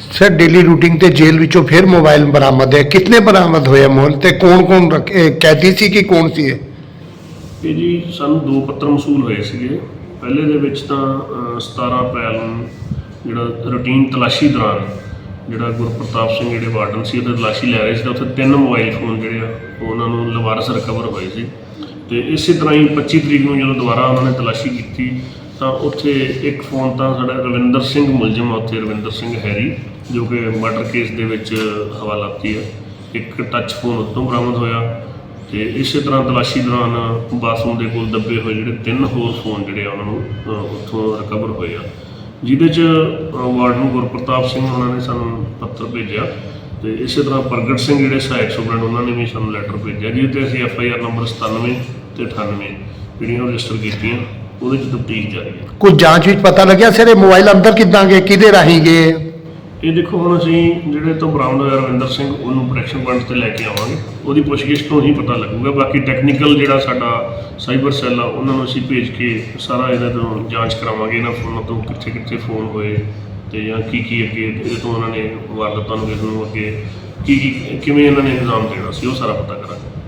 Sir daily rooting ਤੇ ਜੇਲ੍ਹ ਵਿੱਚੋਂ ਫਿਰ ਮੋਬਾਈਲ ਬਰਾਮਦ ਹੈ। ਕਿਤਨੇ ਬਰਾਮਦ ਹੋਏ ਮੋਲ ਤੇ ਕੌਣ ਕੌਣ ਰੱਖੇ ਕੈਦੀ ਸੀ ਕਿ ਕੌਣ ਸੀ ਇਹ? ਇਹ ਜੀ ਸਾਨੂੰ ਦੋ ਪੱਤਰ ਮਸੂਲ ਹੋਏ ਸੀਗੇ। ਪਹਿਲੇ ਦੇ ਵਿੱਚ ਤਾਂ ਅਹ, 17 ਅਪ੍ਰੈਲ ਨੂੰ ਜਿਹੜਾ ਰੂਟੀਨ ਤਲਾਸ਼ੀ ਦੌਰਾਨ ਜਿਹੜਾ ਗੁਰਪ੍ਰਤਾਪ ਸਿੰਘ ਜਿਹੜੇ ਵਾਰਡਨ ਸੀ ਉਹਦੇ ਤਲਾਸ਼ੀ ਲੈ ਰਹੇ ਸੀ ਤਾਂ ਉੱਥੇ ਤਿੰਨ ਮੋਬਾਈਲ ਫੋਨ ਜਿਹੜੇ ਆ ਉਹ ਉਹਨਾਂ ਨੂੰ ਲਵਾਰਸ ਰਿਕਵਰ ਹੋਏ ਸੀ। ਤੇ ਇਸੇ ਤਰ੍ਹਾਂ ਹੀ 25 ਤਰੀਕ ਨੂੰ ਜਦੋਂ ਦੁਬਾਰਾ ਉਹਨਾਂ ਨੇ ਤਲਾਸ਼ੀ ਕੀਤੀ ਤਾਂ ਉੱਥੇ ਇੱਕ ਫੋਨ ਤਾਂ ਸਾਡਾ ਰਵਿੰਦਰ ਸਿੰਘ ਮੁਲਜ਼ਮ ਆ ਉੱਥੇ ਰਵਿੰਦਰ ਸਿੰਘ ਹੈਰੀ ਜੋ ਕਿ ਮਰਡਰ ਕੇਸ ਦੇ ਵਿੱਚ ਹਵਾਲਾਤੀ ਹੈ। ਇੱਕ ਟੱਚ ਫੋਨ ਉੱਤੋਂ ਬਰਾਮਦ ਹੋਇਆ ਤੇ ਇਸੇ ਤਰ੍ਹਾਂ ਤਲਾਸ਼ੀ ਦੌਰਾਨ ਬਾਥਰੂਮ ਦੇ ਕੋਲ ਦੱਬੇ ਹੋਏ ਜਿਹੜੇ ਤਿੰਨ ਹੋਰ ਫੋਨ ਜਿਹੜੇ ਆ ਉਹਨਾਂ ਨੂੰ ਉੱਥੋਂ ਰਿਕਵਰ ਹੋਏ ਆ। ਜਿਹਦੇ ਚ ਅ, ਵਾਰਡਨ ਗੁਰਪ੍ਰਤਾਪ ਸਿੰਘ ਉਹਨਾਂ ਨੇ ਸਾਨੂੰ ਪੱਤਰ ਭੇਜਿਆ ਤੇ ਇਸੇ ਤਰ੍ਹਾਂ ਪ੍ਰਗਟ ਸਿੰਘ ਜਿਹੜੇ ਸਹਾਇਕ ਸੁਪਰਡੈਂਟ ਉਹਨਾਂ ਨੇ ਵੀ ਸਾਨੂੰ ਲੈਟਰ ਭੇਜਿਆ ਜਿਹਦੇ ਤੇ ਅਸੀਂ ਐਫ ਆਈ ਆਰ ਨੰਬਰ 97 ਤੇ 98 ਜਿਹੜੀਆਂ ਰਜਿਸਟਰ ਕੀਤੀਆਂ। ਉਹਦੇ ਚ ਤਫਤੀਸ਼ ਜਾਰੀ ਹੈ। ਕੁਝ ਜਾਂਚ ਵਿੱਚ ਪਤਾ ਲੱਗਿਆ ਸਰ ਇਹ ਮੋਬਾਈਲ ਅੰਦਰ ਕਿੱਦਾਂ ਗਏ ਕਿਹਦੇ ਰਾਹੀਂ ਗਏ? ਇਹ ਦੇਖੋ ਹੁਣ ਅਸੀਂ ਜਿਹੜੇ ਤੋਂ ਬਰਾਮਦ ਹੋਇਆ ਰਵਿੰਦਰ ਸਿੰਘ ਉਹਨੂੰ ਪ੍ਰੋਟੈਕਸ਼ਨ ਪੁਆਇੰਟ ਤੇ ਲੈ ਕੇ ਆਵਾਂਗੇ। ਉਹਦੀ ਪੁੱਛਗਿੱਛ ਤੋਂ ਹੀ ਪਤਾ ਲੱਗੂਗਾ। ਬਾਕੀ ਟੈਕਨੀਕਲ ਜਿਹੜਾ ਸਾਡਾ ਸਾਈਬਰ ਸੈੱਲ ਆ ਉਹਨਾਂ ਨੂੰ ਅਸੀਂ ਭੇਜ ਕੇ ਸਾਰਾ ਇਹਨਾਂ ਤੋਂ ਜਾਂਚ ਕਰਾਵਾਂਗੇ ਇਹਨਾਂ ਫੋਨਾਂ ਤੋਂ ਕਿੱਥੇ ਕਿੱਥੇ ਫੋਨ ਹੋਏ ਤੇ ਜਾਂ ਕੀ ਕੀ ਅੱਗੇ ਇਹਦੇ ਤੋਂ ਉਹਨਾਂ ਨੇ ਵਾਰਦਾਤਾਂ ਨੂੰ ਕਿਸ ਨੂੰ ਅੱਗੇ ਕੀ ਕੀ ਕਿਵੇਂ ਇਹਨਾਂ ਨੇ ਇਲਜ਼ਾਮ ਦੇਣਾ ਸੀ ਉਹ ਸਾਰਾ ਪਤਾ ਕਰਾਂਗੇ।